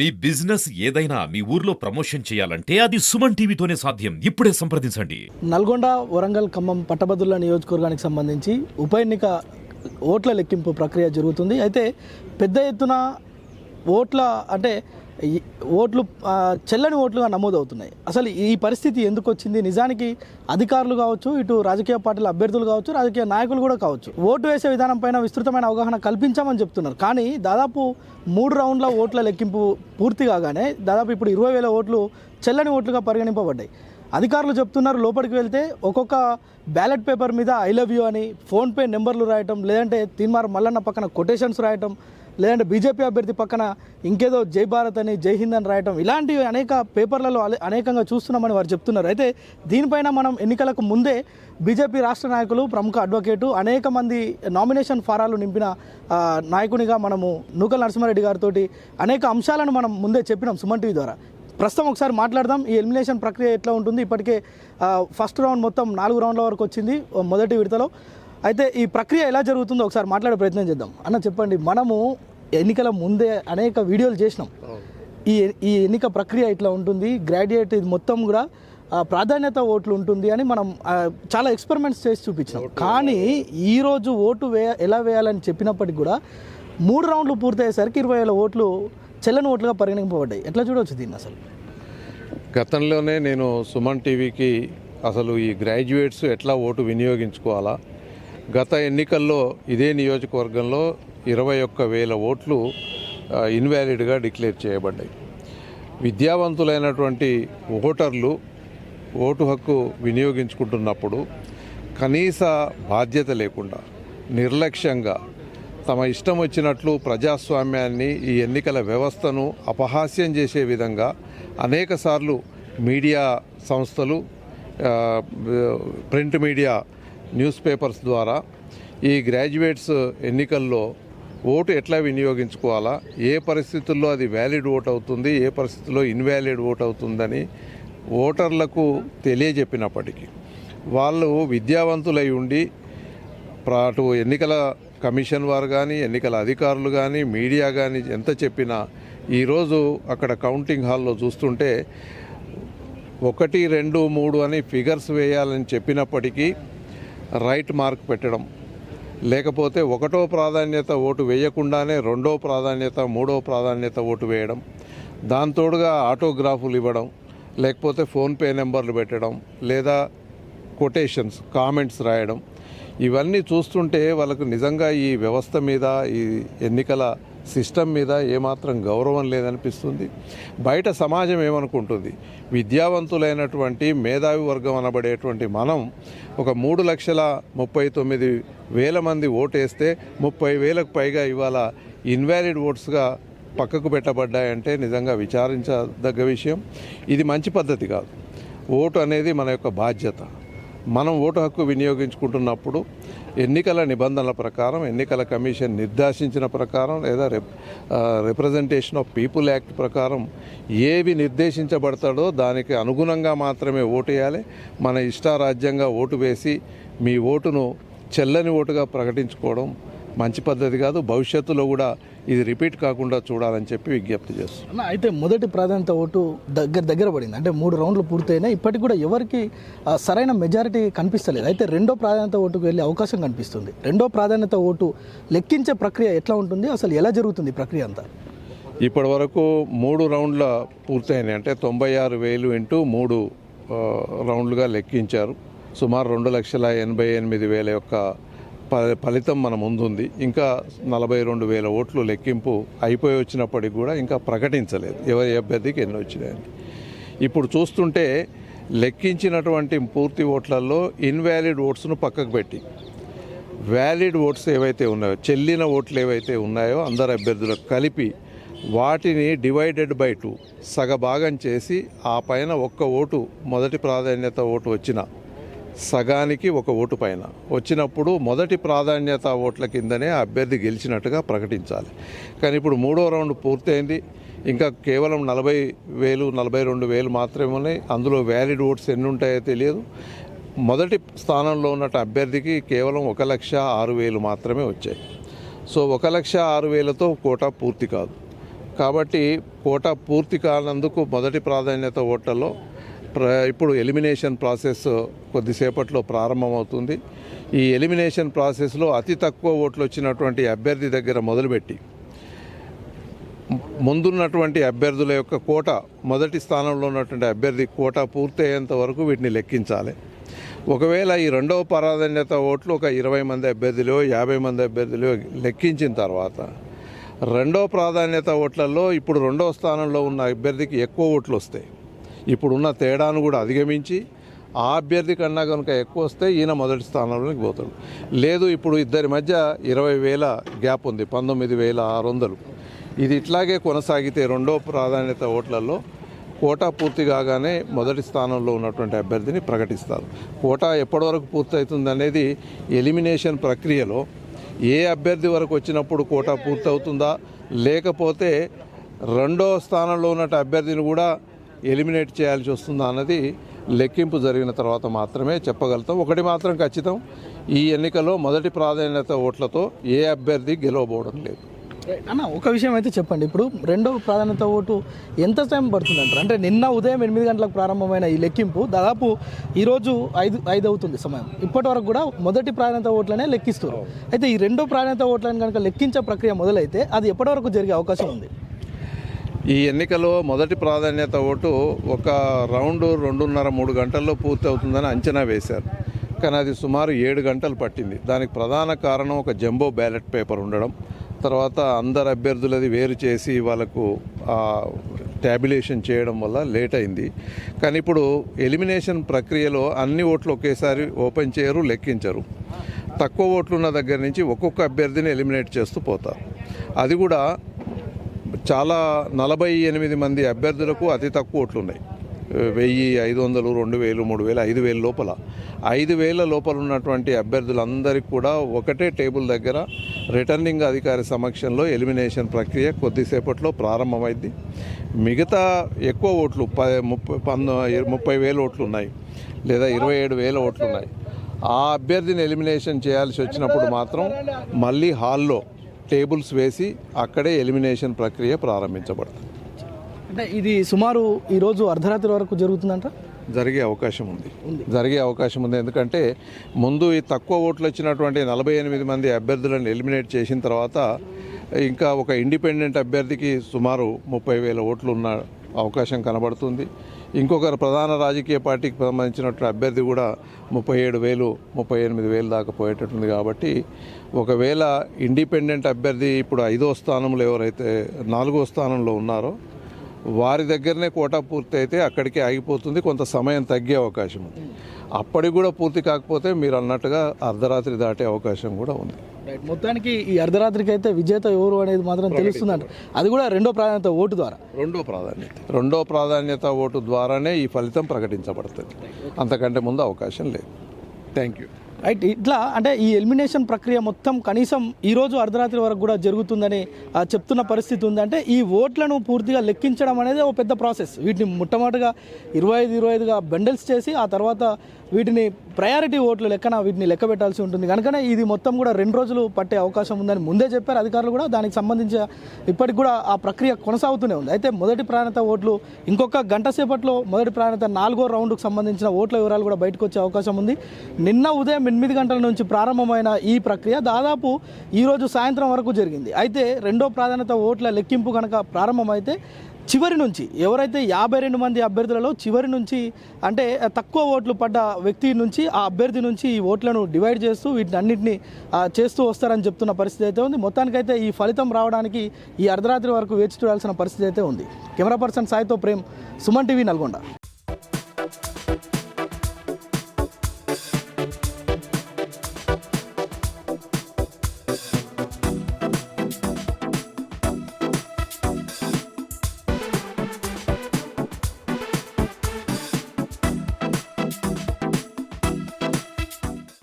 మీ business ఏదైనా మీ ఊర్లో promotion చేయాలంటే అది సుమన్ టీవీతోనే సాధ్యం. ఇప్పుడే సంప్రదించండి. నల్గొండ వరంగల్ ఖమ్మం పట్టభద్రుల నియోజకవర్గానికి సంబంధించి ఉప ఎన్నిక ఓట్ల లెక్కింపు ప్రక్రియ జరుగుతుంది. అయితే పెద్ద ఎత్తున ఓట్ల అంటే ఓట్లు చెల్లని ఓట్లుగా నమోదవుతున్నాయి. అసలు ఈ పరిస్థితి ఎందుకు వచ్చింది? నిజానికి అధికారులు కావచ్చు ఇటు రాజకీయ పార్టీల అభ్యర్థులు కావచ్చు రాజకీయ నాయకులు కూడా కావచ్చు. ఓటు వేసే విధానం పైన విస్తృతమైన అవగాహన కల్పించామని చెప్తున్నారు. కానీ దాదాపు మూడు రౌండ్ల ఓట్ల లెక్కింపు పూర్తి కాగానే దాదాపు ఇప్పుడు ఇరవై వేల ఓట్లు చెల్లని ఓట్లుగా పరిగణింపబడ్డాయి. అధికారులు చెప్తున్నారు లోపలికి వెళ్తే ఒక్కొక్క బ్యాలెట్ పేపర్ మీద ఐ లవ్ యూ అని ఫోన్పే నెంబర్లు రాయటం లేదంటే తీన్మార్ మల్లన్న పక్కన కొటేషన్స్ రాయటం లేదంటే బీజేపీ అభ్యర్థి పక్కన ఇంకేదో జై భారత్ అని జై హింద్ అని రాయటం ఇలాంటివి అనేక పేపర్లలో అనేకంగా చూస్తున్నామని వారు చెప్తున్నారు. అయితే దీనిపైన మనం ఎన్నికలకు ముందే బీజేపీ రాష్ట్ర నాయకులు ప్రముఖ అడ్వకేటు అనేక మంది నామినేషన్ ఫారాలు నింపిన నాయకునిగా మనము నూకల్ నరసింహారెడ్డి గారితో అనేక అంశాలను మనం ముందే చెప్పినాం సుమన్ టీవీ ద్వారా. ప్రస్తుతం ఒకసారి మాట్లాడదాం ఈ ఎలిమినేషన్ ప్రక్రియ ఎట్లా ఉంటుంది? ఇప్పటికే ఫస్ట్ రౌండ్ మొత్తం నాలుగు రౌండ్ల వరకు వచ్చింది ఓ మొదటి విడతలో. అయితే ఈ ప్రక్రియ ఎలా జరుగుతుందో ఒకసారి మాట్లాడే ప్రయత్నం చేద్దాం. అన్న చెప్పండి. మనము ఎన్నికల ముందే అనేక వీడియోలు చేసినాం. ఈ ఈ ఎన్నిక ప్రక్రియ ఇట్లా ఉంటుంది. గ్రాడ్యుయేట్ ఇది మొత్తం కూడా ప్రాధాన్యత ఓట్లు ఉంటుంది అని మనం చాలా ఎక్స్పెరిమెంట్స్ చేసి చూపించినాం. కానీ ఈరోజు ఓటు వేయ ఎలా వేయాలని చెప్పినప్పటికి కూడా మూడు రౌండ్లు పూర్తయ్యేసరికి ఇరవై వేల ఓట్లు చెల్లని ఓట్లుగా పరిగణింపబడ్డాయి. ఎట్లా చూడవచ్చు దీన్ని అసలు? గతంలోనే నేను సుమన్ టీవీకి అసలు ఈ గ్రాడ్యుయేట్స్ ఎట్లా ఓటు వినియోగించుకోవాలా గత ఎన్నికల్లో ఇదే నియోజకవర్గంలో ఇరవై ఒక్క వేల ఓట్లు ఇన్వాలిడ్గా డిక్లేర్ చేయబడ్డాయి. విద్యావంతులైనటువంటి ఓటర్లు ఓటు హక్కు వినియోగించుకుంటున్నప్పుడు కనీస బాధ్యత లేకుండా నిర్లక్ష్యంగా తమ ఇష్టం వచ్చినట్లు ప్రజాస్వామ్యాన్ని ఈ ఎన్నికల వ్యవస్థను అపహాస్యం చేసే విధంగా అనేకసార్లు మీడియా సంస్థలు ప్రింట్ మీడియా న్యూస్ పేపర్స్ ద్వారా ఈ గ్రాడ్యుయేట్స్ ఎన్నికల్లో ఓటు ఎట్లా వినియోగించుకోవాలా? ఏ పరిస్థితుల్లో అది వ్యాలిడ్ ఓట్ అవుతుంది? ఏ పరిస్థితుల్లో ఇన్వాలిడ్ ఓట్ అవుతుందని ఓటర్లకు తెలియజెప్పినప్పటికీ వాళ్ళు విద్యావంతులై ఉండి అటు ఎన్నికల కమిషన్ వారు కానీ ఎన్నికల అధికారులు కానీ మీడియా కానీ ఎంత చెప్పినా ఈరోజు అక్కడ కౌంటింగ్ హాల్లో చూస్తుంటే ఒకటి రెండు మూడు అని ఫిగర్స్ వేయాలని చెప్పినప్పటికీ రైట్ మార్క్ పెట్టడం. లేకపోతే ఒకటో ప్రాధాన్యత ఓటు వేయకుండానే రెండో ప్రాధాన్యత మూడో ప్రాధాన్యత ఓటు వేయడం. దాంతోడుగా ఆటోగ్రాఫులు ఇవ్వడం. లేకపోతే ఫోన్పే నెంబర్లు పెట్టడం. లేదా కొటేషన్స్ కామెంట్స్ రాయడం. ఇవన్నీ చూస్తుంటే వాళ్ళకు నిజంగా ఈ వ్యవస్థ మీద ఈ ఎన్నికల సిస్టమ్ మీద ఏమాత్రం గౌరవం లేదనిపిస్తుంది. బయట సమాజం ఏమనుకుంటుంది? విద్యావంతులైనటువంటి మేధావి వర్గం అనబడేటువంటి మనం ఒక మూడు లక్షల ముప్పై తొమ్మిది వేల మంది ఓటేస్తే ముప్పై వేలకు పైగా ఇవాళ ఇన్వాలిడ్ ఓట్స్గా పక్కకు పెట్టబడ్డాయంటే నిజంగా విచారించదగ్గ విషయం. ఇది మంచి పద్ధతి కాదు. ఓటు అనేది మన యొక్క బాధ్యత. మనం ఓటు హక్కు వినియోగించుకుంటున్నప్పుడు ఎన్నికల నిబంధనల ప్రకారం ఎన్నికల కమిషన్ నిర్దేశించిన ప్రకారం లేదా rep representation of people act ప్రకారం ఏవి నిర్దేశించబడతాడో దానికి అనుగుణంగా మాత్రమే ఓటు వేయాలి మన ఇష్టారాజ్యంగా ఓటు వేసి మీ ఓటును చెల్లని ఓటుగా ప్రకటించుకోవడం మంచి పద్ధతి కాదు భవిష్యత్తులో కూడా ఇది రిపీట్ కాకుండా చూడాలని చెప్పి విజ్ఞప్తి అన్న అయితే మొదటి ప్రాధాన్యత ఓటు దగ్గర దగ్గర పడింది. అంటే మూడు రౌండ్లు పూర్తయినాయి ఇప్పటికి కూడా ఎవరికి సరైన మెజారిటీ కనిపిస్తలేదు. అయితే రెండో ప్రాధాన్యత ఓటుకు వెళ్ళే అవకాశం కనిపిస్తుంది. రెండో ప్రాధాన్యత ఓటు లెక్కించే ప్రక్రియ ఎట్లా ఉంటుంది? అసలు ఎలా జరుగుతుంది ప్రక్రియ అంతా? ఇప్పటి వరకు మూడు రౌండ్ల పూర్తయినాయి. అంటే తొంభై ఆరు వేలు ఇంటూ మూడు రౌండ్లుగా లెక్కించారు. సుమారు రెండు లక్షల ఎనభై ఎనిమిది వేల యొక్క ఫలితం మన ముందుంది. ఇంకా నలభై రెండు వేల ఓట్లు లెక్కింపు అయిపోయి వచ్చినప్పటికి కూడా ఇంకా ప్రకటించలేదు. ఎవరి అభ్యర్థికి ఎన్ని వచ్చినాయని. ఇప్పుడు చూస్తుంటే లెక్కించినటువంటి పూర్తి ఓట్లలో ఇన్వాలిడ్ ఓట్స్ను పక్కకు పెట్టి వ్యాలిడ్ ఓట్స్ ఏవైతే ఉన్నాయో చెల్లిన ఓట్లు ఏవైతే ఉన్నాయో అందరు అభ్యర్థులకు కలిపి వాటిని డివైడెడ్ బై టూ సగభాగం చేసి ఆ పైన ఒక్క ఓటు మొదటి ప్రాధాన్యత ఓటు వచ్చిన సగానికి ఒక ఓటు పైన. వచ్చినప్పుడు మొదటి ప్రాధాన్యత ఓట్ల కిందనే అభ్యర్థి గెలిచినట్టుగా ప్రకటించాలి. కానీ ఇప్పుడు మూడో రౌండ్ పూర్తయింది. ఇంకా కేవలం నలభై వేలు నలభై రెండు వేలు మాత్రమే ఉన్నాయి. అందులో వ్యాలిడ్ ఓట్స్ ఎన్ని ఉంటాయో తెలియదు. మొదటి స్థానంలో ఉన్న అభ్యర్థికి కేవలం ఒక లక్ష ఆరు వేలు మాత్రమే వచ్చాయి. సో ఒక లక్ష ఆరు వేలతో కోటా పూర్తి కాదు. కాబట్టి కోటా పూర్తి కానందుకు మొదటి ప్రాధాన్యత ఓట్లలో ఇప్పుడు ఎలిమినేషన్ ప్రాసెస్ కొద్దిసేపట్లో ప్రారంభమవుతుంది. ఈ ఎలిమినేషన్ ప్రాసెస్లో అతి తక్కువ ఓట్లు వచ్చినటువంటి అభ్యర్థి దగ్గర మొదలుపెట్టి ముందున్నటువంటి అభ్యర్థుల యొక్క కోట మొదటి స్థానంలో ఉన్నటువంటి అభ్యర్థి కోట పూర్తయ్యేంత వరకు వీటిని లెక్కించాలి. ఒకవేళ ఈ రెండవ ప్రాధాన్యత ఓట్లు ఒక ఇరవై మంది అభ్యర్థులు యాభై మంది అభ్యర్థులు లెక్కించిన తర్వాత రెండవ ప్రాధాన్యత ఓట్లలో ఇప్పుడు రెండవ స్థానంలో ఉన్న అభ్యర్థికి ఎక్కువ ఓట్లు వస్తాయి. ఇప్పుడున్న తేడాను కూడా అధిగమించి ఆ అభ్యర్థి కన్నా కనుక ఎక్కువ వస్తే ఈయన మొదటి స్థానంలోకి పోతాడు. లేదు ఇప్పుడు ఇద్దరి మధ్య ఇరవై వేల గ్యాప్ ఉంది పంతొమ్మిది వేల ఆరు వందలు. ఇది ఇట్లాగే కొనసాగితే రెండో ప్రాధాన్యత ఓట్లలో కోటా పూర్తి కాగానే మొదటి స్థానంలో ఉన్నటువంటి అభ్యర్థిని ప్రకటిస్తారు. కోటా ఎప్పటివరకు పూర్తవుతుంది అనేది ఎలిమినేషన్ ప్రక్రియలో ఏ అభ్యర్థి వరకు వచ్చినప్పుడు కోటా పూర్తవుతుందా లేకపోతే రెండో స్థానంలో ఉన్న అభ్యర్థిని కూడా ఎలిమినేట్ చేయాల్సి వస్తుందా అన్నది లెక్కింపు జరిగిన తర్వాత మాత్రమే చెప్పగలుగుతాం. ఒకటి మాత్రం ఖచ్చితం ఈ ఎన్నికలో మొదటి ప్రాధాన్యత ఓట్లతో ఏ అభ్యర్థి గెలవబోవడం లేదు. అన్న ఒక విషయం అయితే చెప్పండి. ఇప్పుడు రెండో ప్రాధాన్యత ఓటు ఎంత టైం పడుతుంది అంటారు అంటే నిన్న ఉదయం ఎనిమిది గంటలకు ప్రారంభమైన ఈ లెక్కింపు దాదాపు ఈరోజు ఐదు ఐదు అవుతుంది సమయం. ఇప్పటి వరకు కూడా మొదటి ప్రాధాన్యత ఓట్లనే లెక్కిస్తారు అయితే ఈ రెండో ప్రాధాన్యత ఓట్లను కనుక లెక్కించే ప్రక్రియ మొదలైతే అది ఎప్పటి వరకు జరిగే అవకాశం ఉంది? ఈ ఎన్నికలో మొదటి ప్రాధాన్యత ఓటు ఒక రౌండ్ రెండున్నర మూడు గంటల్లో పూర్తి అవుతుందని అంచనా వేశారు. కానీ అది సుమారు ఏడు గంటలు పట్టింది. దానికి ప్రధాన కారణం ఒక జంబో బ్యాలెట్ పేపర్ ఉండడం. తర్వాత అందరు అభ్యర్థులది వేరు చేసి వాళ్ళకు ట్యాబులేషన్ చేయడం వల్ల లేట్ అయింది. కానీ ఇప్పుడు ఎలిమినేషన్ ప్రక్రియలో అన్ని ఓట్లు ఒకేసారి ఓపెన్ చేయరు లెక్కించరు. తక్కువ ఓట్లున్న దగ్గర నుంచి ఒక్కొక్క అభ్యర్థిని ఎలిమినేట్ చేస్తూ పోతారు. అది కూడా చాలా నలభై ఎనిమిది మంది అభ్యర్థులకు అతి తక్కువ ఓట్లున్నాయి. వెయ్యి ఐదు వందలు రెండు వేలు మూడు వేలు ఐదు వేల లోపల. ఐదు వేల లోపల ఉన్నటువంటి అభ్యర్థులందరికీ కూడా ఒకటే టేబుల్ దగ్గర రిటర్నింగ్ అధికారి సమక్షంలో ఎలిమినేషన్ ప్రక్రియ కొద్దిసేపట్లో ప్రారంభమైంది. మిగతా ఎక్కువ ఓట్లు ప ముప్పై పంద ముప్పై వేల ఓట్లు ఉన్నాయి లేదా ఇరవై ఏడు వేల ఓట్లు ఉన్నాయి ఆ అభ్యర్థిని ఎలిమినేషన్ చేయాల్సి వచ్చినప్పుడు మాత్రం మళ్ళీ హాల్లో టేబుల్స్ వేసి అక్కడే ఎలిమినేషన్ ప్రక్రియ ప్రారంభించబడుతుంది. అంటే ఇది సుమారు ఈరోజు అర్ధరాత్రి వరకు జరుగుతుందంట? జరిగే అవకాశం ఉంది. జరిగే అవకాశం ఉంది. ఎందుకంటే ముందు ఈ తక్కువ ఓట్లు వచ్చినటువంటి నలభై ఎనిమిది మంది అభ్యర్థులను ఎలిమినేట్ చేసిన తర్వాత ఇంకా ఒక ఇండిపెండెంట్ అభ్యర్థికి సుమారు ముప్పై వేల ఓట్లు ఉన్న అవకాశం కనబడుతుంది. ఇంకొకరు ప్రధాన రాజకీయ పార్టీకి సంబంధించినటువంటి అభ్యర్థి కూడా ముప్పై ఏడు వేలు ముప్పై ఎనిమిది వేలు దాకా పోయేటట్టుంది కాబట్టి ఒకవేళ ఇండిపెండెంట్ అభ్యర్థి ఇప్పుడు ఐదో స్థానంలో ఎవరైతే నాలుగో స్థానంలో ఉన్నారో వారి దగ్గరనే కోటా పూర్తి అయితే అక్కడికే ఆగిపోతుంది. కొంత సమయం తగ్గే అవకాశం ఉంది. అప్పటికి కూడా పూర్తి కాకపోతే మీరు అన్నట్టుగా అర్ధరాత్రి దాటే అవకాశం కూడా ఉంది. మొత్తానికి ఈ అర్ధరాత్రికి అయితే విజేత ఎవరు అనేది మాత్రం తెలుస్తుందంట. అది కూడా రెండో ప్రాధాన్యత ఓటు ద్వారా. రెండో ప్రాధాన్యత. రెండో ప్రాధాన్యత ఓటు ద్వారానే ఈ ఫలితం ప్రకటించబడుతుంది. అంతకంటే ముందు అవకాశం లేదు. థ్యాంక్ యూ రైట్ ఇట్లా అంటే ఈ ఎలిమినేషన్ ప్రక్రియ మొత్తం కనీసం ఈరోజు అర్ధరాత్రి వరకు కూడా జరుగుతుందని చెప్తున్న పరిస్థితి ఉంది. అంటే ఈ ఓట్లను పూర్తిగా లెక్కించడం అనేది ఒక పెద్ద ప్రాసెస్ వీటిని మొట్టమొదటిగా ఇరవై ఐదు ఇరవై ఐదుగా బండల్స్ చేసి ఆ తర్వాత వీటిని ప్రయారిటీ ఓట్లు లెక్కన వీటిని లెక్క పెట్టాల్సి ఉంటుంది. కనుకనే ఇది మొత్తం కూడా రెండు రోజులు పట్టే అవకాశం ఉందని ముందే చెప్పారు. అధికారులు కూడా దానికి సంబంధించి ఇప్పటికి కూడా ఆ ప్రక్రియ కొనసాగుతూనే ఉంది. అయితే మొదటి ప్రాణత ఓట్లు ఇంకొక గంట సేపట్లో మొదటి ప్రాణత నాలుగో రౌండ్కు సంబంధించిన ఓట్ల వివరాలు కూడా బయటకు వచ్చే అవకాశం ఉంది. నిన్న ఉదయం ఎనిమిది గంటల నుంచి ప్రారంభమైన ఈ ప్రక్రియ దాదాపు ఈరోజు సాయంత్రం వరకు జరిగింది. అయితే రెండో ప్రాధాన్యత ఓట్ల లెక్కింపు కనుక ప్రారంభమైతే చివరి నుంచి ఎవరైతే యాభై రెండు మంది అభ్యర్థులలో చివరి నుంచి అంటే తక్కువ ఓట్లు పడ్డ వ్యక్తి నుంచి ఆ అభ్యర్థి నుంచి ఈ ఓట్లను డివైడ్ చేస్తూ వీటిని అన్నింటినీ చేస్తూ వస్తారని చెప్తున్న పరిస్థితి అయితే ఉంది. మొత్తానికైతే ఈ ఫలితం రావడానికి ఈ అర్ధరాత్రి వరకు వేచి చూడాల్సిన పరిస్థితి అయితే ఉంది. కెమెరా పర్సన్ సాయితో ప్రేమ్ సుమన్ టీవీ నల్గొండ.